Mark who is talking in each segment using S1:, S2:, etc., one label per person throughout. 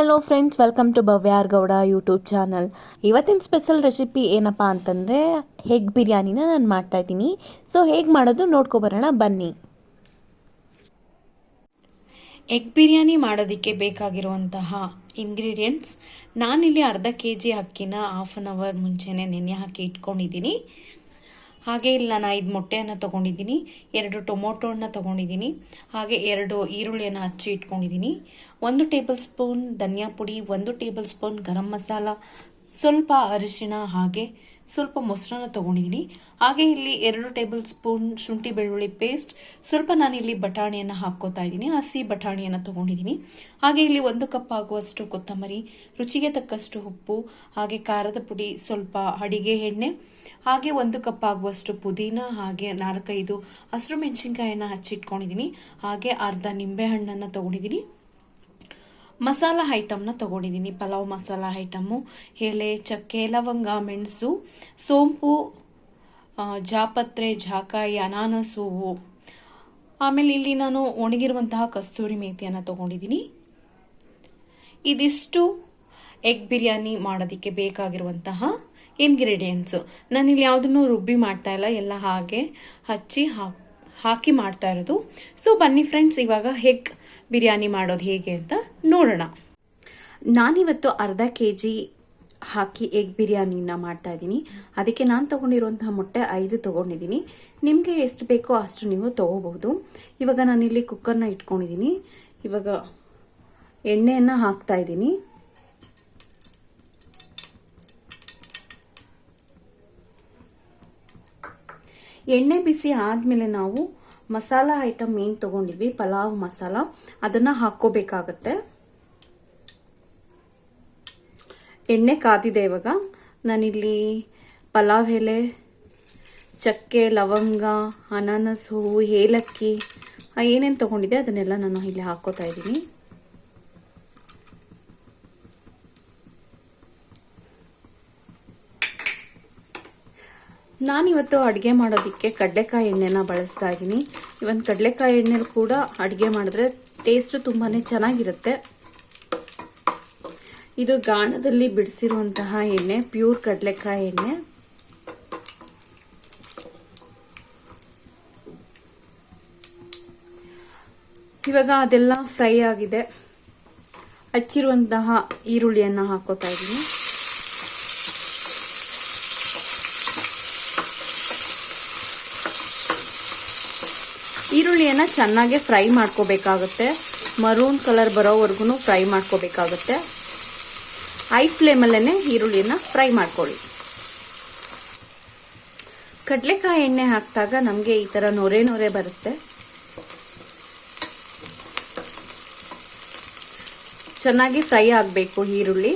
S1: Hello friends welcome to ಭವ್ಯಾರ್ Gowda YouTube channel ಇವತ್ತಿನ special recipe ಏನಪ್ಪ ಅಂತಂದರೆ ಹೆಗ್ ಬಿರಿಯಾನಿನ ನಾನು ಮಾಡ್ತಾಯಿದ್ದೀನಿ ಸೊ ಹೇಗೆ ಮಾಡೋದು ನೋಡ್ಕೊಬರೋಣ ಬನ್ನಿ.
S2: ಎಗ್ ಬಿರಿಯಾನಿ ಮಾಡೋದಕ್ಕೆ ಬೇಕಾಗಿರುವಂತಹ ಇಂಗ್ರೀಡಿಯೆಂಟ್ಸ್ ನಾನಿಲ್ಲಿ ಅರ್ಧ ಕೆ ಜಿ ಅಕ್ಕಿನ ಹಾಫ್ ಆನ್ ಅವರ್ ಮುಂಚೆನೇ ನೆನೆ ಹಾಕಿ ಇಟ್ಕೊಂಡಿದ್ದೀನಿ. ಹಾಗೆ ಇಲ್ಲಿ ನಾನು ಐದು ಮೊಟ್ಟೆಯನ್ನು ತೊಗೊಂಡಿದ್ದೀನಿ, ಎರಡು ಟೊಮೊಟೊ ಹಣ್ಣ ತೊಗೊಂಡಿದ್ದೀನಿ, ಹಾಗೆ ಎರಡು ಈರುಳ್ಳಿಯನ್ನು ಹಚ್ಚಿ ಇಟ್ಕೊಂಡಿದ್ದೀನಿ. ಒಂದು ಟೇಬಲ್ ಸ್ಪೂನ್ ಧನಿಯಾ ಪುಡಿ, ಒಂದು ಟೇಬಲ್ ಸ್ಪೂನ್ ಗರಂ ಮಸಾಲ, ಸ್ವಲ್ಪ ಅರಿಶಿಣ ಹಾಗೆ ಸ್ವಲ್ಪ ಮೊಸರನ್ನ ತೊಗೊಂಡಿದ್ದೀನಿ ಹಾಗೆ ಇಲ್ಲಿ ಎರಡು ಟೇಬಲ್ ಸ್ಪೂನ್ ಶುಂಠಿ ಬೆಳ್ಳುಳ್ಳಿ ಪೇಸ್ಟ್, ಸ್ವಲ್ಪ ನಾನಿಲ್ಲಿ ಬಟಾಣಿಯನ್ನು ಹಾಕ್ಕೋತಾ ಇದ್ದೀನಿ. ಹಸಿ ಬಟಾಣಿಯನ್ನು ತೊಗೊಂಡಿದ್ದೀನಿ ಹಾಗೆ ಇಲ್ಲಿ ಒಂದು ಕಪ್ ಆಗುವಷ್ಟು ಕೊತ್ತಂಬರಿ, ರುಚಿಗೆ ತಕ್ಕಷ್ಟು ಉಪ್ಪು, ಹಾಗೆ ಖಾರದ ಪುಡಿ, ಸ್ವಲ್ಪ ಅಡಿಗೆ ಎಣ್ಣೆ, ಹಾಗೆ ಒಂದು ಕಪ್ ಆಗುವಷ್ಟು ಪುದೀನ, ಹಾಗೆ ನಾಲ್ಕೈದು ಹಸಿರು ಮೆಣಸಿನ್ಕಾಯನ್ನು ಹಚ್ಚಿಟ್ಕೊಂಡಿದ್ದೀನಿ ಹಾಗೆ ಅರ್ಧ ನಿಂಬೆಹಣ್ಣನ್ನು ತೊಗೊಂಡಿದ್ದೀನಿ ಮಸಾಲ ಐಟಮ್ನ ತಗೊಂಡಿದ್ದೀನಿ. ಪಲಾವ್ ಮಸಾಲ ಐಟಮು, ಎಲೆ, ಚಕ್ಕೆ, ಲವಂಗ, ಮೆಣಸು, ಸೋಂಪು ಜಾಪತ್ರೆ, ಜಾಕಾಯಿ, ಅನಾನಸು ಆಮೇಲೆ ಇಲ್ಲಿ ನಾನು ಒಣಗಿರುವಂತಹ ಕಸ್ತೂರಿ ಮೇಥಿಯನ್ನು ತಗೊಂಡಿದ್ದೀನಿ. ಇದಿಷ್ಟು ಎಗ್ ಬಿರಿಯಾನಿ ಮಾಡೋದಕ್ಕೆ ಬೇಕಾಗಿರುವಂತಹ ಇಂಗ್ರೀಡಿಯೆಂಟ್ಸು ಇಲ್ಲಿ ಯಾವುದನ್ನು ರುಬ್ಬಿ ಮಾಡ್ತಾ ಇಲ್ಲ. ಎಲ್ಲ ಹಾಗೆ ಹಚ್ಚಿ ಹಾಕಿ ಮಾಡ್ತಾ ಇರೋದು. ಸೊ ಬನ್ನಿ ಫ್ರೆಂಡ್ಸ್ ಇವಾಗ ಎಗ್ ಬಿರಿಯಾನಿ ಮಾಡೋದು ಹೇಗೆ ಅಂತ ನೋಡೋಣ. ನಾನಿವತ್ತು ಅರ್ಧ ಕೆ ಜಿ ಹಾಕಿ ಎಗ್ ಬಿರಿಯಾನಿನ ಮಾಡ್ತಾ ಇದ್ದೀನಿ. ಅದಕ್ಕೆ ನಾನು ತಗೊಂಡಿರುವಂತಹ ಮೊಟ್ಟೆ ಐದು ತಗೊಂಡಿದ್ದೀನಿ. ನಿಮಗೆ ಎಷ್ಟು ಬೇಕೋ ಅಷ್ಟು ನೀವು ತಗೋಬಹುದು. ಇವಾಗ ನಾನಿಲ್ಲಿ ಕುಕ್ಕರ್ನ ಇಟ್ಕೊಂಡಿದ್ದೀನಿ. ಇವಾಗ ಎಣ್ಣೆಯನ್ನು ಹಾಕ್ತಾ ಇದ್ದೀನಿ. ಎಣ್ಣೆ ಬಿಸಿ ಆದಮೇಲೆ ನಾವು ಮಸಾಲ ಐಟಮ್ ಏನು ತಗೊಂಡಿದ್ವಿ? ಪಲಾವ್ ಮಸಾಲ. ಅದನ್ನ ಹಾಕೋಬೇಕಾಗತ್ತೆ ಎಣ್ಣೆ ಕಾದಿದೆ ಇವಾಗ. ನಾನಿಲ್ಲಿ ಪಲಾವ್ ಎಲೆ, ಚಕ್ಕೆ, ಲವಂಗ, ಅನಾನಸ್ ಹೂವು ಏಲಕ್ಕಿ ಏನೇನು ತಗೊಂಡಿದೆ ಅದನ್ನೆಲ್ಲ ನಾನು ಇಲ್ಲಿ ಹಾಕೋತಾ ಇದ್ದೀನಿ. ನಾನಿವತ್ತು ಅಡುಗೆ ಮಾಡೋದಕ್ಕೆ ಕಡಲೆಕಾಯಿ ಎಣ್ಣೆನ ಬಳಸ್ತಾ ಇದ್ದೀನಿ. ಇವನ್ ಕಡಲೆಕಾಯಿ ಎಣ್ಣೆಲಿ ಕೂಡ ಅಡುಗೆ ಮಾಡಿದ್ರೆ ಟೇಸ್ಟ್ ತುಂಬಾ ಚೆನ್ನಾಗಿರುತ್ತೆ. ಇದು ಗಾಣದಲ್ಲಿ ಬಿಡಿಸಿರುವಂತಹ ಎಣ್ಣೆ ಪ್ಯೂರ್ ಕಡಲೆಕಾಯಿ ಎಣ್ಣೆ. ಇವಾಗ ಅದೆಲ್ಲ ಫ್ರೈ ಆಗಿದೆ. ಹಚ್ಚಿರುವಂತಹ ಈರುಳ್ಳಿಯನ್ನು ಹಾಕೋತಾ ಇದ್ದೀನಿ. ಈರುಳ್ಳಿಯನ್ನು ಚೆನ್ನಾಗಿ ಫ್ರೈ ಮಾಡ್ಕೋಬೇಕಾಗುತ್ತೆ. ಮರೂನ್ ಕಲರ್ ಬರೋವರೆಗೂ ಫ್ರೈ ಮಾಡ್ಕೋಬೇಕಾಗುತ್ತೆ. ಐ ಫ್ಲೇಮಲ್ಲೇ ಈರುಳ್ಳಿಯನ್ನು ಫ್ರೈ ಮಾಡ್ಕೊಳ್ಳಿ. ಕಡಲೆಕಾಯಿ ಎಣ್ಣೆ ಹಾಕಿದಾಗ ನಮಗೆ ಈ ಥರ ನೊರೆ ನೊರೆ ಬರುತ್ತೆ. ಚೆನ್ನಾಗಿ ಫ್ರೈ ಆಗಬೇಕು ಈರುಳ್ಳಿ.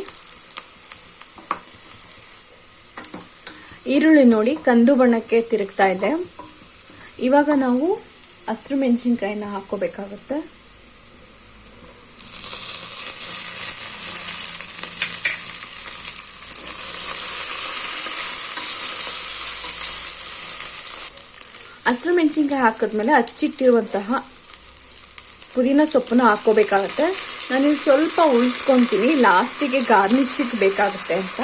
S2: ಈರುಳ್ಳಿ ನೋಡಿ ಕಂದು ಬಣ್ಣಕ್ಕೆ ತಿರುಗ್ತಾ ಇದೆ. ಇವಾಗ ನಾವು ಹಸಿರು ಮೆಣಸಿನ್ಕಾಯಿನ ಹಾಕೋಬೇಕಾಗುತ್ತೆ ಹಸಿರು ಮೆಣಸಿನ್ಕಾಯಿ ಹಾಕಿದ್ಮೇಲೆ ಹಚ್ಚಿಟ್ಟಿರುವಂತಹ ಪುದೀನ ಸೊಪ್ಪನ್ನು ಹಾಕೋಬೇಕಾಗತ್ತೆ ನಾನು ಸ್ವಲ್ಪ ಉಳಿಸ್ಕೊತೀನಿ. ಲಾಸ್ಟಿಗೆ ಗಾರ್ನಿಶಿಗೆ ಬೇಕಾಗುತ್ತೆ ಅಂತ.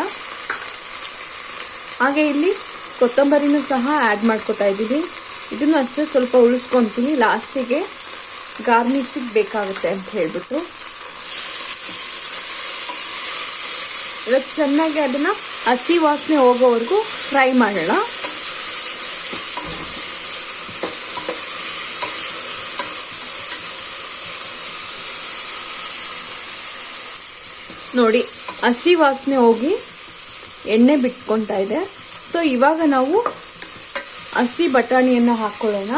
S2: ಹಾಗೆ ಇಲ್ಲಿ ಕೊತ್ತಂಬರಿನೂ ಸಹ ಆ್ಯಡ್ ಮಾಡ್ಕೋತಾ ಇದ್ದೀನಿ. ಇದನ್ನು ಅಷ್ಟೇ ಸ್ವಲ್ಪ ಉಳಿಸ್ಕೊತೀನಿ. ಲಾಸ್ಟಿಗೆ ಗಾರ್ನಿಶಿಗೆ ಬೇಕಾಗುತ್ತೆ ಅಂತ ಹೇಳಿಬಿಟ್ಟು. ಇವಾಗ ಚೆನ್ನಾಗಿ ಅದನ್ನ ಹಸಿ ವಾಸನೆ ಹೋಗೋವರೆಗೂ ಫ್ರೈ ಮಾಡೋಣ. ನೋಡಿ, ಹಸಿ ವಾಸನೆ ಹೋಗಿ ಎಣ್ಣೆ ಬಿಟ್ಕೊತಾ ಇದೆ. ಸೊ ಇವಾಗ ನಾವು ಹಸಿ ಬಟಾಣಿಯನ್ನು ಹಾಕೊಳ್ಳೋಣ.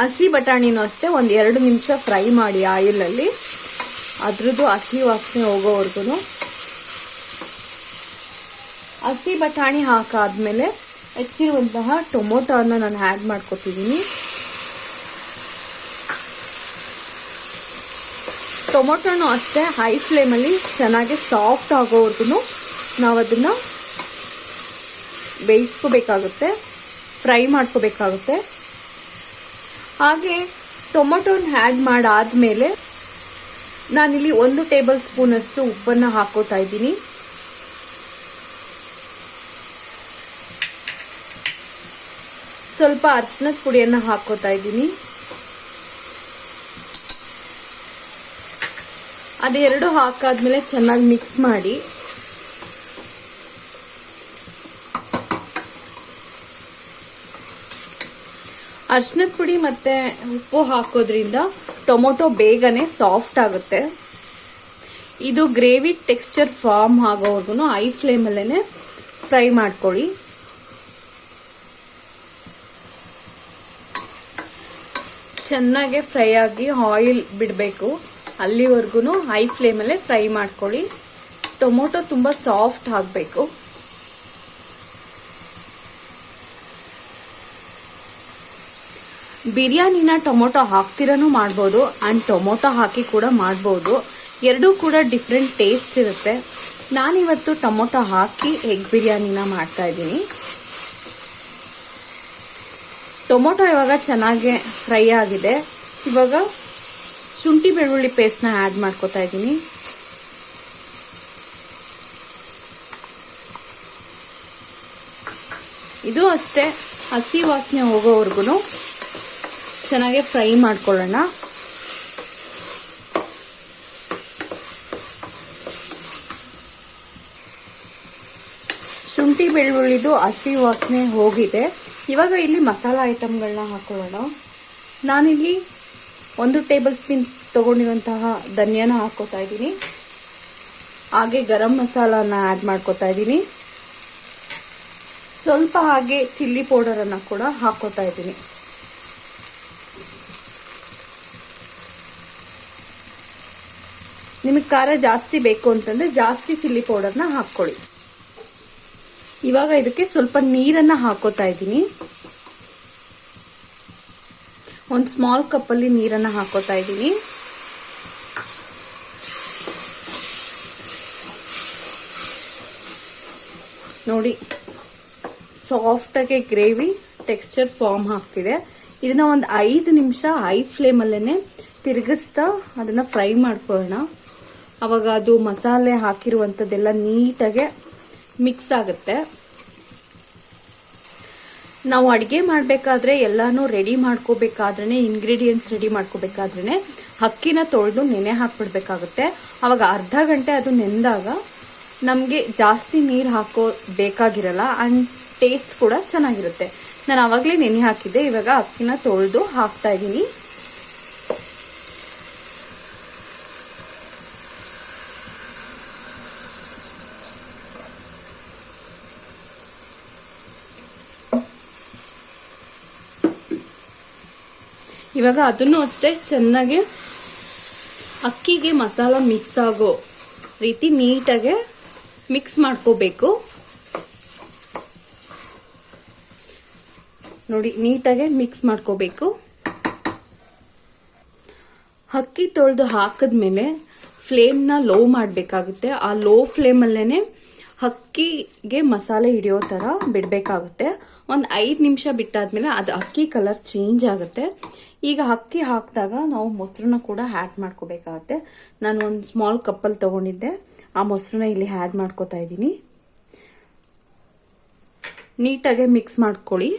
S2: ಹಸಿ ಬಟಾಣಿನೂ ಅಷ್ಟೇ, ಒಂದು ಎರಡು ನಿಮಿಷ ಫ್ರೈ ಮಾಡಿ ಆಯಿಲಲ್ಲಿ. ಅದ್ರದ್ದು ಹಸಿ ವಾಸನೆ ಹೋಗೋವರೆಗೂ ಹಸಿ ಬಟಾಣಿ ಹಾಕಾದ್ಮೇಲೆ ಹೆಚ್ಚಿರುವಂತಹ ಟೊಮೊಟೊನ ನಾನು ಆ್ಯಡ್ ಮಾಡ್ಕೋತಿದ್ದೀನಿ ಟೊಮೊಟೊನೂ ಅಷ್ಟೇ, ಹೈ ಫ್ಲೇಮಲ್ಲಿ ಚೆನ್ನಾಗಿ ಸಾಫ್ಟ್ ಆಗೋವರೆಗೂ ನಾವು ಅದನ್ನು ಬೇಯಿಸ್ಕೋಬೇಕಾಗುತ್ತೆ, ಫ್ರೈ ಮಾಡ್ಕೋಬೇಕಾಗುತ್ತೆ. ಹಾಗೆ ಟೊಮೊಟೊನ ಆ್ಯಡ್ ಮಾಡಾದ್ಮೇಲೆ ನಾನಿಲ್ಲಿ ಒಂದು ಟೇಬಲ್ ಸ್ಪೂನಷ್ಟು ಉಪ್ಪನ್ನು ಹಾಕೋತಾ ಇದ್ದೀನಿ. ಸ್ವಲ್ಪ ಅರ್ಶಿನದ ಪುಡಿಯನ್ನು ಹಾಕೋತಾ ಇದ್ದೀನಿ. ಅದೆರಡು ಹಾಕಾದ್ಮೇಲೆ ಚೆನ್ನಾಗಿ ಮಿಕ್ಸ್ ಮಾಡಿ ಅರ್ಶಿನದ ಪುಡಿ ಮತ್ತೆ ಉಪ್ಪು ಹಾಕೋದ್ರಿಂದ ಟೊಮೊಟೊ ಬೇಗನೆ ಸಾಫ್ಟ್ ಆಗುತ್ತೆ. ಇದು ಗ್ರೇವಿ ಟೆಕ್ಸ್ಚರ್ ಫಾರ್ಮ್ ಆಗೋವರೆಗೂ ಐ ಫ್ಲೇಮಲ್ಲೇ ಫ್ರೈ ಮಾಡ್ಕೊಳ್ಳಿ. ಚೆನ್ನಾಗೆ ಫ್ರೈ ಆಗಿ ಆಯಿಲ್ ಬಿಡಬೇಕು. ಅಲ್ಲಿವರೆಗೂ ಹೈ ಫ್ಲೇಮಲ್ಲೇ ಫ್ರೈ ಮಾಡ್ಕೊಳ್ಳಿ. ಟೊಮೊಟೊ ತುಂಬ ಸಾಫ್ಟ್ ಆಗಬೇಕು. ಬಿರಿಯಾನಿನ ಟೊಮೊಟೊ ಹಾಕ್ತಿರನೂ ಮಾಡ್ಬೋದು ಆ್ಯಂಡ್ ಟೊಮೊಟೊ ಹಾಕಿ ಕೂಡ ಮಾಡ್ಬೋದು. ಎರಡೂ ಕೂಡ ಡಿಫ್ರೆಂಟ್ ಟೇಸ್ಟ್ ಇರುತ್ತೆ. ನಾನಿವತ್ತು ಟೊಮೊಟೊ ಹಾಕಿ ಎಗ್ ಬಿರಿಯಾನಿನ ಮಾಡ್ತಾ ಇದ್ದೀನಿ. ಟೊಮೊಟೊ ಇವಾಗ ಚೆನ್ನಾಗಿ ಫ್ರೈ ಆಗಿದೆ. ಇವಾಗ ಶುಂಠಿ ಬೆಳ್ಳುಳ್ಳಿ ಪೇಸ್ಟ್ನ ಆ್ಯಡ್ ಮಾಡ್ಕೋತಾ ಇದ್ದೀನಿ. ಇದು ಅಷ್ಟೇ. ಹಸಿ ವಾಸನೆ ಹೋಗೋವರೆಗೂ ಚೆನ್ನಾಗಿ ಫ್ರೈ ಮಾಡ್ಕೊಳ್ಳೋಣ. ಶುಂಠಿ ಬೆಳ್ಳುಳ್ಳಿದು ಹಸಿ ವಾಸನೆ ಹೋಗಿದೆ. ಇವಾಗ ಇಲ್ಲಿ ಮಸಾಲ ಐಟಮ್ಗಳನ್ನ ಹಾಕೊಳ್ಳೋಣ. ನಾನಿಲ್ಲಿ ಒಂದು ಟೇಬಲ್ ಸ್ಪೂನ್ ತಗೊಂಡಿರುವಂತಹ ಧನಿಯಾನ ಹಾಕೋತಾ ಇದ್ದೀನಿ. ಹಾಗೆ ಗರಂ ಮಸಾಲಾನ ಆ್ಯಡ್ ಮಾಡ್ಕೋತಾ ಇದ್ದೀನಿ. ಸ್ವಲ್ಪ ಹಾಗೆ ಚಿಲ್ಲಿ ಪೌಡರನ್ನು ಕೂಡ ಹಾಕೋತಾ ಇದ್ದೀನಿ. ನಿಮಗೆ ಖಾರ ಜಾಸ್ತಿ ಬೇಕು ಅಂತಂದ್ರೆ ಜಾಸ್ತಿ ಚಿಲ್ಲಿ ಪೌಡರ್ನ ಹಾಕ್ಕೊಳ್ಳಿ. ಇವಾಗ ಇದಕ್ಕೆ ಸ್ವಲ್ಪ ನೀರನ್ನ ಹಾಕೋತಾ ಇದ್ದೀನಿ. ಒಂದು ಸ್ಮಾಲ್ ಕಪ್ಪಲ್ಲಿ ನೀರನ್ನ ಹಾಕೋತಾ ಇದ್ದೀನಿ. ನೋಡಿ ಸಾಫ್ಟಾಗಿ ಗ್ರೇವಿ ಟೆಕ್ಸ್ಚರ್ ಫಾರ್ಮ್ ಆಗ್ತಿದೆ. ಇದನ್ನ ಒಂದು ಐದು ನಿಮಿಷ ಹೈ ಫ್ಲೇಮಲ್ಲೇ ತಿರುಗಿಸ್ತಾ ಅದನ್ನ ಫ್ರೈ ಮಾಡ್ಕೊಳ್ಳೋಣ. ಅವಾಗ ಅದು ಮಸಾಲೆ ಹಾಕಿರುವಂಥದ್ದೆಲ್ಲ ನೀಟಾಗೆ ಮಿಕ್ಸ್ ಆಗುತ್ತೆ. ನಾವು ಅಡುಗೆ ಮಾಡಬೇಕಾದ್ರೆ ಎಲ್ಲನೂ ರೆಡಿ ಮಾಡ್ಕೋಬೇಕಾದ್ರೆ ಇಂಗ್ರೀಡಿಯೆಂಟ್ಸ್ ರೆಡಿ ಮಾಡ್ಕೋಬೇಕಾದ್ರೆ ಅಕ್ಕಿನ ತೊಳೆದು ನೆನೆ ಹಾಕ್ಬಿಡ್ಬೇಕಾಗುತ್ತೆ. ಅವಾಗ ಅರ್ಧ ಗಂಟೆ ಅದು ನೆಂದಾಗ ನಮಗೆ ಜಾಸ್ತಿ ನೀರು ಹಾಕೋ ಬೇಕಾಗಿರಲ್ಲ ಆ್ಯಂಡ್ ಟೇಸ್ಟ್ ಕೂಡ ಚೆನ್ನಾಗಿರುತ್ತೆ. ನಾನು ಆವಾಗಲೇ ನೆನೆ ಹಾಕಿದ್ದೆ, ಇವಾಗ ಅಕ್ಕಿನ ತೊಳೆದು ಹಾಕ್ತಾ ಇದ್ದೀನಿ. ಇವಾಗ ಅದನ್ನು ಅಷ್ಟೇ ಚೆನ್ನಾಗಿ ಅಕ್ಕಿಗೆ ಮಸಾಲ ಮಿಕ್ಸ್ ಆಗೋ ರೀತಿ ನೀಟಾಗೆ ಮಿಕ್ಸ್ ಮಾಡ್ಕೋಬೇಕು. ನೋಡಿ, ನೀಟಾಗೆ ಮಿಕ್ಸ್ ಮಾಡ್ಕೋಬೇಕು. ಅಕ್ಕಿ ತೊಳೆದು ಹಾಕಿದ್ಮೇಲೆ ಫ್ಲೇಮ್ನ ಲೋ ಮಾಡಬೇಕಾಗುತ್ತೆ. ಆ ಲೋ ಫ್ಲೇಮಲ್ಲೇ ಅಕ್ಕಿಗೆ ಮಸಾಲೆ ಹಿಡಿಯೋ ಥರ ಬಿಡಬೇಕಾಗುತ್ತೆ. ಒಂದು ಐದು ನಿಮಿಷ ಬಿಟ್ಟಾದ್ಮೇಲೆ ಅದು ಅಕ್ಕಿ ಕಲರ್ ಚೇಂಜ್ ಆಗುತ್ತೆ. ಈಗ ಅಕ್ಕಿ ಹಾಕಿದಾಗ ನಾವು ಮೊಸರನ್ನ ಕೂಡ ಆ್ಯಡ್ ಮಾಡ್ಕೋಬೇಕಾಗತ್ತೆ. ನಾನು ಒಂದು ಸ್ಮಾಲ್ ಕಪ್ಪಲ್ಲಿ ತಗೊಂಡಿದ್ದೆ. ಆ ಮೊಸರನ್ನ ಇಲ್ಲಿ ಆ್ಯಡ್ ಮಾಡ್ಕೋತಾ ಇದ್ದೀನಿ. ನೀಟಾಗೆ ಮಿಕ್ಸ್ ಮಾಡ್ಕೊಳ್ಳಿ.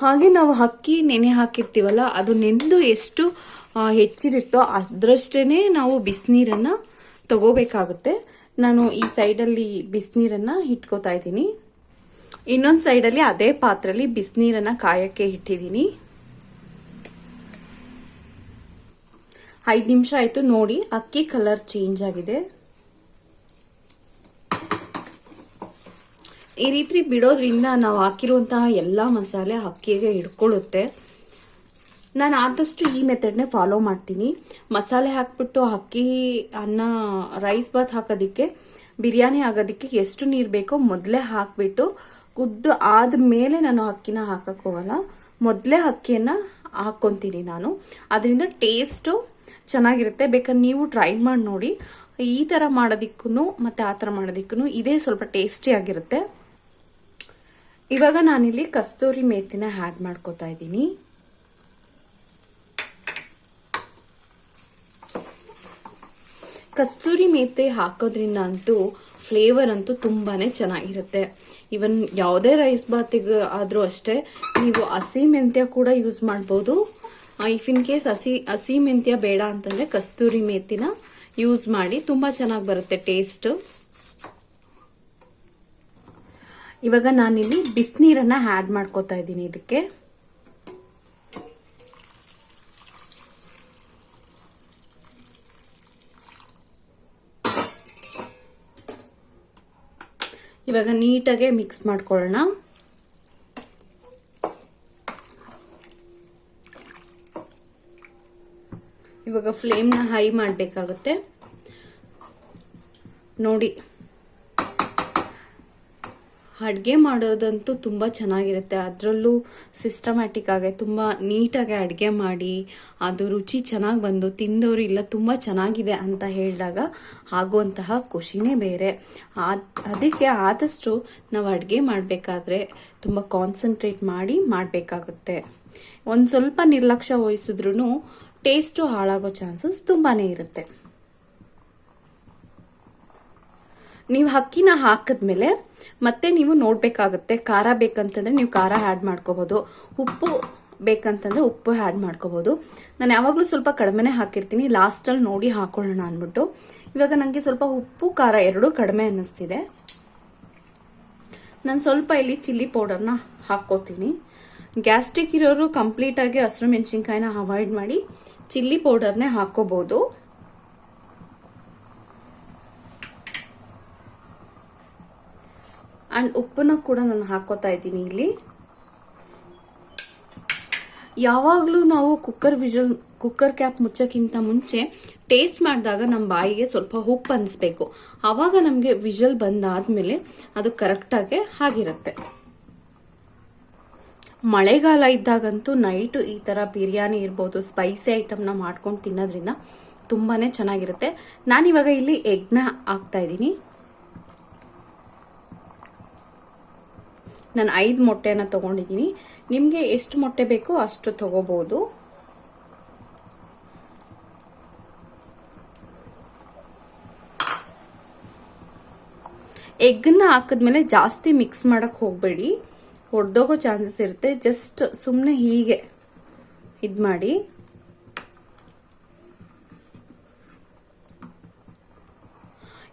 S2: ಹಾಗೆ ನಾವು ಅಕ್ಕಿ ನೆನೆ ಹಾಕಿರ್ತೀವಲ್ಲ, ಅದು ನೆಂದು ಎಷ್ಟು ಹೆಚ್ಚಿರುತ್ತೋ ಅದರಷ್ಟೇ ನಾವು ಬಿಸಿನೀರನ್ನು ತಗೋಬೇಕಾಗುತ್ತೆ. ನಾನು ಈ ಸೈಡಲ್ಲಿ ಬಿಸಿನೀರನ್ನು ಇಟ್ಕೋತಾ ಇದ್ದೀನಿ. ಇನ್ನೊಂದು ಸೈಡಲ್ಲಿ ಅದೇ ಪಾತ್ರೆಯಲ್ಲಿ ಬಿಸಿನೀರನ್ನ ಕಾಯಕ್ಕೆ ಇಟ್ಟಿದ್ದೀನಿ. ಐದು ನಿಮಿಷ ಆಯಿತು ನೋಡಿ, ಅಕ್ಕಿ ಕಲರ್ ಚೇಂಜ್ ಆಗಿದೆ. ಈ ರೀತಿ ಬಿಡೋದ್ರಿಂದ ನಾವು ಹಾಕಿರುವಂತಹ ಎಲ್ಲ ಮಸಾಲೆ ಅಕ್ಕಿಗೆ ಹಿಡ್ಕೊಳ್ಳುತ್ತೆ. ನಾನು ಆದಷ್ಟು ಈ ಮೆಥಡ್ನೇ ಫಾಲೋ ಮಾಡ್ತೀನಿ. ಮಸಾಲೆ ಹಾಕ್ಬಿಟ್ಟು ಅಕ್ಕಿ, ಅನ್ನ ರೈಸ್ ಬಾತ್ ಹಾಕೋದಕ್ಕೆ, ಬಿರಿಯಾನಿ ಆಗೋದಕ್ಕೆ ಎಷ್ಟು ನೀರು ಬೇಕೋ ಮೊದಲೇ ಹಾಕ್ಬಿಟ್ಟು ಉದ್ದು ಆದ ಮೇಲೆ ನಾನು ಅಕ್ಕಿನ ಹಾಕಕ್ಕೆ ಹೋಗಲ್ಲ. ಮೊದಲೇ ಅಕ್ಕಿಯನ್ನ ಹಾಕ್ಕೊತೀನಿ ನಾನು. ಅದರಿಂದ ಟೇಸ್ಟು ಚೆನ್ನಾಗಿರುತ್ತೆ. ಬೇಕಾದ್ರೆ ನೀವು ಟ್ರೈ ಮಾಡಿ ನೋಡಿ. ಈ ಥರ ಮಾಡೋದಿಕ್ಕೂ ಮತ್ತು ಆ ಥರ ಮಾಡೋದಿಕ್ಕೂ ಇದೇ ಸ್ವಲ್ಪ ಟೇಸ್ಟಿಯಾಗಿರುತ್ತೆ ಇವಾಗ ನಾನಿಲ್ಲಿ ಕಸ್ತೂರಿ ಮೇತಿನ ಆ್ಯಡ್ ಮಾಡ್ಕೋತಾ ಇದ್ದೀನಿ. ಕಸ್ತೂರಿ ಮೇತೆ ಹಾಕೋದ್ರಿಂದ ಅಂತೂ ಫ್ಲೇವರ್ ಅಂತೂ ತುಂಬಾ ಚೆನ್ನಾಗಿರುತ್ತೆ. ಇವನ್ ಯಾವುದೇ ರೈಸ್ ಬಾತಿಗೆ ಆದರೂ ಅಷ್ಟೇ, ನೀವು ಹಸಿ ಮೆಂತ್ಯ ಕೂಡ ಯೂಸ್ ಮಾಡ್ಬೋದು. ಇಫ್ ಇನ್ ಕೇಸ್ ಹಸಿ ಹಸಿ ಮೆಂತ್ಯ ಬೇಡ ಅಂತಂದರೆ ಕಸ್ತೂರಿ ಮೇಥಿನ ಯೂಸ್ ಮಾಡಿ ತುಂಬ ಚೆನ್ನಾಗಿ ಬರುತ್ತೆ ಟೇಸ್ಟ್ ಇವಾಗ ನಾನಿಲ್ಲಿ ಬಿಸಿನೀರನ್ನು ಆ್ಯಡ್ ಮಾಡ್ಕೋತಾ ಇದ್ದೀನಿ ಇದಕ್ಕೆ. ಇವಾಗ ನೀಟಾಗೆ ಮಿಕ್ಸ್ ಮಾಡ್ಕೊಳ್ಳೋಣ. ಇವಾಗ ಫ್ಲೇಮ್ನ ಹೈ ಮಾಡಬೇಕಾಗುತ್ತೆ. ನೋಡಿ. ಅಡುಗೆ ಮಾಡೋದಂತೂ ತುಂಬ ಚೆನ್ನಾಗಿರುತ್ತೆ. ಅದರಲ್ಲೂ ಸಿಸ್ಟಮ್ಯಾಟಿಕ್ ಆಗಿ, ತುಂಬ ನೀಟಾಗಿ ಅಡುಗೆ ಮಾಡಿ, ಅದು ರುಚಿ ಚೆನ್ನಾಗಿ ಬಂದು ತಿಂದವರು ಇಲ್ಲ, ತುಂಬ ಚೆನ್ನಾಗಿದೆ ಅಂತ ಹೇಳಿದಾಗ ಆಗುವಂತಹ ಖುಷಿನೇ ಬೇರೆ. ಅದಕ್ಕೆ ಆದಷ್ಟು ನಾವು ಅಡುಗೆ ಮಾಡಬೇಕಾದ್ರೆ ತುಂಬ ಕಾನ್ಸಂಟ್ರೇಟ್ ಮಾಡಿ ಮಾಡಬೇಕಾಗುತ್ತೆ. ಒಂದು ಸ್ವಲ್ಪ ನಿರ್ಲಕ್ಷ್ಯ ವಹಿಸಿದ್ರೂ ಟೇಸ್ಟು ಹಾಳಾಗೋ ಚಾನ್ಸಸ್ ತುಂಬಾ ಇರುತ್ತೆ. ನೀವು ಅಕ್ಕಿನ ಹಾಕಿದ್ಮೇಲೆ ಮತ್ತೆ ನೀವು ನೋಡಬೇಕಾಗುತ್ತೆ, ಖಾರ ಬೇಕಂತಂದ್ರೆ ನೀವು ಖಾರ ಆ್ಯಡ್ ಮಾಡ್ಕೋಬೋದು, ಉಪ್ಪು ಬೇಕಂತಂದ್ರೆ ಉಪ್ಪು ಆ್ಯಡ್ ಮಾಡ್ಕೋಬೋದು. ನಾನು ಯಾವಾಗಲೂ ಸ್ವಲ್ಪ ಕಡಿಮೆನೆ ಹಾಕಿರ್ತೀನಿ ಲಾಸ್ಟಲ್ಲಿ ನೋಡಿ ಹಾಕೊಳ್ಳೋಣ ಅಂದ್ಬಿಟ್ಟು. ಇವಾಗ ನನಗೆ ಸ್ವಲ್ಪ ಉಪ್ಪು, ಖಾರ ಎರಡೂ ಕಡಿಮೆ ಅನ್ನಿಸ್ತಿದೆ. ನಾನು ಸ್ವಲ್ಪ ಇಲ್ಲಿ ಚಿಲ್ಲಿ ಪೌಡರ್ನ ಹಾಕೋತೀನಿ ಗ್ಯಾಸ್ಟ್ರಿಕ್ ಇರೋರು ಕಂಪ್ಲೀಟಾಗಿ ಹಸಿರು ಮೆಣಸಿನ್ಕಾಯಿನ ಅವಾಯ್ಡ್ ಮಾಡಿ ಚಿಲ್ಲಿ ಪೌಡರ್ನೇ ಹಾಕೋಬಹುದು ಅಂಡ್ ಉಪ್ಪನ್ನ ಕೂಡ ನಾನು ಹಾಕೋತಾ ಇದ್ದೀನಿ ಇಲ್ಲಿ. ಯಾವಾಗಲೂ ನಾವು ಕುಕ್ಕರ್ ವಿಜಲ್ ಕುಕ್ಕರ್ ಕ್ಯಾಪ್ ಮುಚ್ಚೋಕ್ಕಿಂತ ಮುಂಚೆ ಟೇಸ್ಟ್ ಮಾಡಿದಾಗ ನಮ್ಮ ಬಾಯಿಗೆ ಸ್ವಲ್ಪ ಉಪ್ಪು ಅನಿಸ್ಬೇಕು. ಆವಾಗ ನಮಗೆ ವಿಜಲ್ ಬಂದಾದ್ಮೇಲೆ ಅದು ಕರೆಕ್ಟಾಗಿ ಆಗಿರುತ್ತೆ. ಮಳೆಗಾಲ ಇದ್ದಾಗಂತೂ ನೈಟು ಈ ಥರ ಬಿರಿಯಾನಿ ಇರ್ಬೋದು ಸ್ಪೈಸಿ ಐಟಮ್ನ ಮಾಡ್ಕೊಂಡು ತಿನ್ನೋದ್ರಿಂದ ತುಂಬಾ ಚೆನ್ನಾಗಿರುತ್ತೆ. ನಾನಿವಾಗ ಇಲ್ಲಿ ಎಗ್ನ ಹಾಕ್ತಾ ಇದ್ದೀನಿ. ನಾನು ಐದು ಮೊಟ್ಟೆನ ತಗೊಂಡಿದ್ದೀನಿ ನಿಮಗೆ ಎಷ್ಟು ಮೊಟ್ಟೆ ಬೇಕೋ ಅಷ್ಟು ತಗೋಬಹುದು ಎಗ್ನ ಹಾಕಿದ್ಮೇಲೆ ಜಾಸ್ತಿ ಮಿಕ್ಸ್ ಮಾಡಕ್ಕೆ ಹೋಗಬೇಡಿ. ಒಡೆದೋಗೋ ಚಾನ್ಸಸ್ ಇರುತ್ತೆ. ಜಸ್ಟ್ ಸುಮ್ಮನೆ ಹೀಗೆ ಇದು ಮಾಡಿ.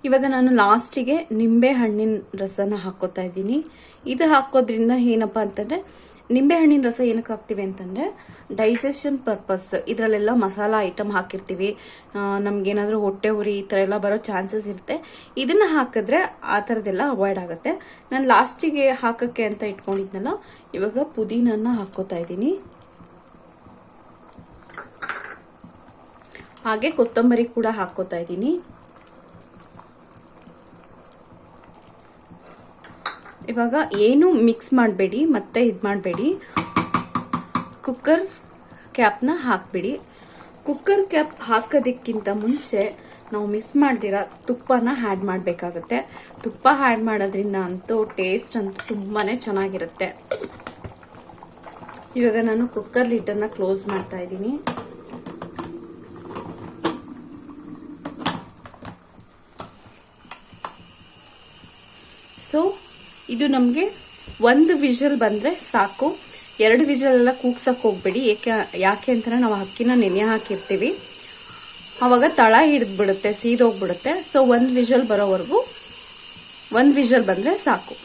S2: ಇವಾಗ ನಾನು ಲಾಸ್ಟಿಗೆ ನಿಂಬೆ ಹಣ್ಣಿನ ರಸನ ಹಾಕೋತಾ ಇದ್ದೀನಿ. ಇದು ಹಾಕೋದ್ರಿಂದ ಏನಪ್ಪ ಅಂತಂದ್ರೆ, ನಿಂಬೆ ಹಣ್ಣಿನ ರಸ ಏನಕ್ಕೆ ಹಾಕ್ತೀವಿ ಅಂತಂದ್ರೆ ಡೈಜೆಷನ್ ಪರ್ಪಸ್ ಇದರಲ್ಲೆಲ್ಲ ಮಸಾಲ ಐಟಮ್ ಹಾಕಿರ್ತೀವಿ. ನಮ್ಗೇನಾದ್ರೂ ಹೊಟ್ಟೆ ಉರಿ ಈ ಥರ ಎಲ್ಲ ಬರೋ ಚಾನ್ಸಸ್ ಇರುತ್ತೆ. ಇದನ್ನ ಹಾಕಿದ್ರೆ ಆ ಥರದ್ದೆಲ್ಲ ಅವಾಯ್ಡ್ ಆಗುತ್ತೆ. ನಾನು ಲಾಸ್ಟಿಗೆ ಹಾಕಕ್ಕೆ ಅಂತ ಇಟ್ಕೊಂಡಿದ್ನಲ್ಲ, ಇವಾಗ ಪುದೀನನ್ನ ಹಾಕೋತಾ ಇದ್ದೀನಿ. ಹಾಗೆ ಕೊತ್ತಂಬರಿ ಕೂಡ ಹಾಕೋತಾ ಇದ್ದೀನಿ. ಇವಾಗ ಏನು ಮಿಕ್ಸ್ ಮಾಡಬೇಡಿ, ಮತ್ತೆ ಇದು ಮಾಡಬೇಡಿ. ಕುಕ್ಕರ್ ಕ್ಯಾಪ್ನ ಹಾಕ್ಬಿಡಿ. ಕುಕ್ಕರ್ ಕ್ಯಾಪ್ ಹಾಕೋದಕ್ಕಿಂತ ಮುಂಚೆ ನಾವು ಮಿಸ್ ಮಾಡ್ದಿರ ತುಪ್ಪನ ಆ್ಯಡ್ ಮಾಡಬೇಕಾಗುತ್ತೆ. ತುಪ್ಪ ಆ್ಯಡ್ ಮಾಡೋದ್ರಿಂದ ಅಂತೂ ಟೇಸ್ಟ್ ಅಂತೂ ತುಂಬಾ ಚೆನ್ನಾಗಿರುತ್ತೆ. ಇವಾಗ ನಾನು ಕುಕ್ಕರ್ ಲಿಡ್ಡನ್ನು ಕ್ಲೋಸ್ ಮಾಡ್ತಾ ಇದ್ದೀನಿ ಸೊ ಇದು ನಮಗೆ ಒಂದು ವಿಷಲ್ ಬಂದರೆ ಸಾಕು. ಎರಡು ವಿಷಲ್ ಎಲ್ಲ ಕೂಗ್ಸಕ್ಕೆ ಹೋಗ್ಬೇಡಿ. ಏಕೆ, ಯಾಕೆ ಅಂತ ನಾವು ಅಕ್ಕಿನ ನೆನೆ ಹಾಕಿರ್ತೀವಿ. ಆವಾಗ ತಳ ಹಿಡಿದ್ಬಿಡುತ್ತೆ ಸೀದೋಗ್ಬಿಡುತ್ತೆ ಸೊ ಒಂದು ವಿಷಲ್ ಬರೋವರೆಗೂ ಒಂದು ವಿಷಲ್ ಬಂದರೆ ಸಾಕು.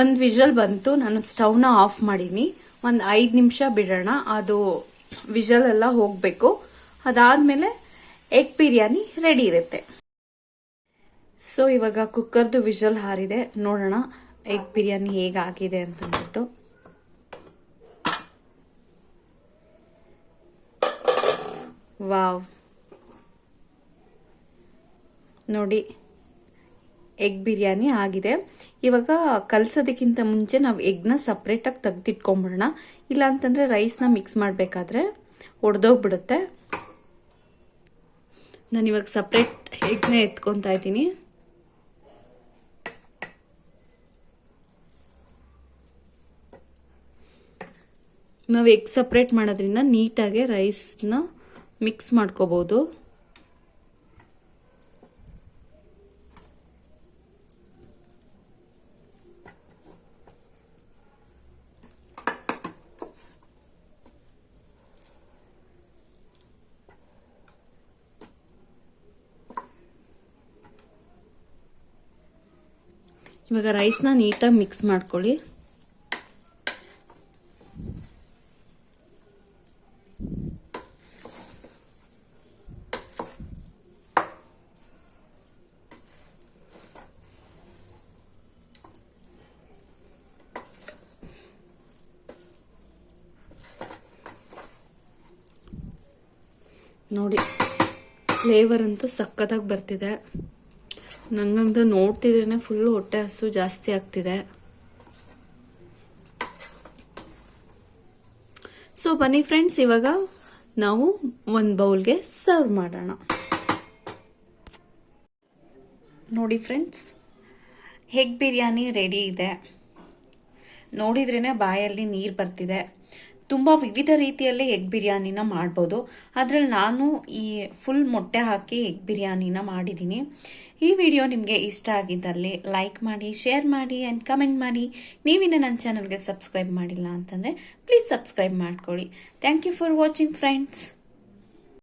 S2: ಒಂದು ವಿಷಲ್ ಬಂತು, ನಾನು ಸ್ಟವ್ನ ಆಫ್ ಮಾಡೀನಿ. ಒಂದು ಐದು ನಿಮಿಷ ಬಿಡೋಣ. ಅದು ವಿಷಲ್ ಎಲ್ಲ ಹೋಗಬೇಕು. ಅದಾದಮೇಲೆ ಎಗ್ ಬಿರಿಯಾನಿ ರೆಡಿ ಇರುತ್ತೆ. ಸೊ ಇವಾಗ ಕುಕ್ಕರ್ದು ವಿಷಲ್ ಹಾರಿದೆ. ನೋಡೋಣ ಎಗ್ ಬಿರಿಯಾನಿ ಹೇಗಾಗಿದೆ ಅಂತಂದ್ಬಿಟ್ಟು. ವಾವ್ ನೋಡಿ ಎಗ್ ಬಿರಿಯಾನಿ ಆಗಿದೆ. ಇವಾಗ ಕಲ್ಸೋದಕ್ಕಿಂತ ಮುಂಚೆ ನಾವು ಎಗ್ನ ಸಪ್ರೇಟಾಗಿ ತೆಗ್ದಿಟ್ಕೊಂಬಿಡೋಣ. ಇಲ್ಲ ಅಂತಂದರೆ ರೈಸ್ನ ಮಿಕ್ಸ್ ಮಾಡಬೇಕಾದ್ರೆ ಒಡೆದೋಗ್ಬಿಡುತ್ತೆ. ನಾನು ಇವಾಗ ಸಪ್ರೇಟ್ ಎಗ್ನ ಎತ್ಕೊತಾ ಇದ್ದೀನಿ. ನಾವು ಎಗ್ ಸಪ್ರೇಟ್ ಮಾಡೋದ್ರಿಂದ ನೀಟಾಗಿ ರೈಸ್ನ ಮಿಕ್ಸ್ ಮಾಡ್ಕೋಬೋದು. ಇವಾಗ ರೈಸ್ನ ನೀಟಾಗಿ ಮಿಕ್ಸ್ ಮಾಡ್ಕೊಳ್ಳಿ. ನೋಡಿ ಫ್ಲೇವರ್ ಅಂತೂ ಸಕ್ಕತ್ತಾಗಿ ಬರ್ತಿದೆ. ನನಗಂತೂ ನೋಡ್ತಿದ್ರೇ ಫುಲ್ಲು ಹೊಟ್ಟೆ ಹಸು ಜಾಸ್ತಿ ಆಗ್ತಿದೆ. ಸೊ ಬನ್ನಿ ಫ್ರೆಂಡ್ಸ್ ಇವಾಗ ನಾವು ಒಂದು ಬೌಲ್ಗೆ ಸರ್ವ್ ಮಾಡೋಣ. ನೋಡಿ ಫ್ರೆಂಡ್ಸ್ ಹೆಗ್ ಬಿರಿಯಾನಿ ರೆಡಿ ಇದೆ. ನೋಡಿದ್ರೇ ಬಾಯಲ್ಲಿ ನೀರು ಬರ್ತಿದೆ. ತುಂಬ ವಿವಿಧ ರೀತಿಯಲ್ಲಿ ಎಗ್ ಬಿರಿಯಾನಿನ ಮಾಡ್ಬೋದು. ಅದರಲ್ಲಿ ನಾನು ಈ ಫುಲ್ ಮೊಟ್ಟೆ ಹಾಕಿ ಎಗ್ ಬಿರಿಯಾನಿನ ಮಾಡಿದ್ದೀನಿ ಈ ವಿಡಿಯೋ ನಿಮಗೆ ಇಷ್ಟ ಆಗಿದ್ದಲ್ಲಿ ಲೈಕ್ ಮಾಡಿ ಶೇರ್ ಮಾಡಿ ಆ್ಯಂಡ್ ಕಮೆಂಟ್ ಮಾಡಿ. ನೀವಿನ್ನು ನನ್ನ ಚಾನಲ್ಗೆ ಸಬ್ಸ್ಕ್ರೈಬ್ ಮಾಡಿಲ್ಲ ಅಂತಂದರೆ ಪ್ಲೀಸ್ ಸಬ್ಸ್ಕ್ರೈಬ್ ಮಾಡ್ಕೊಳ್ಳಿ. Thank you for watching friends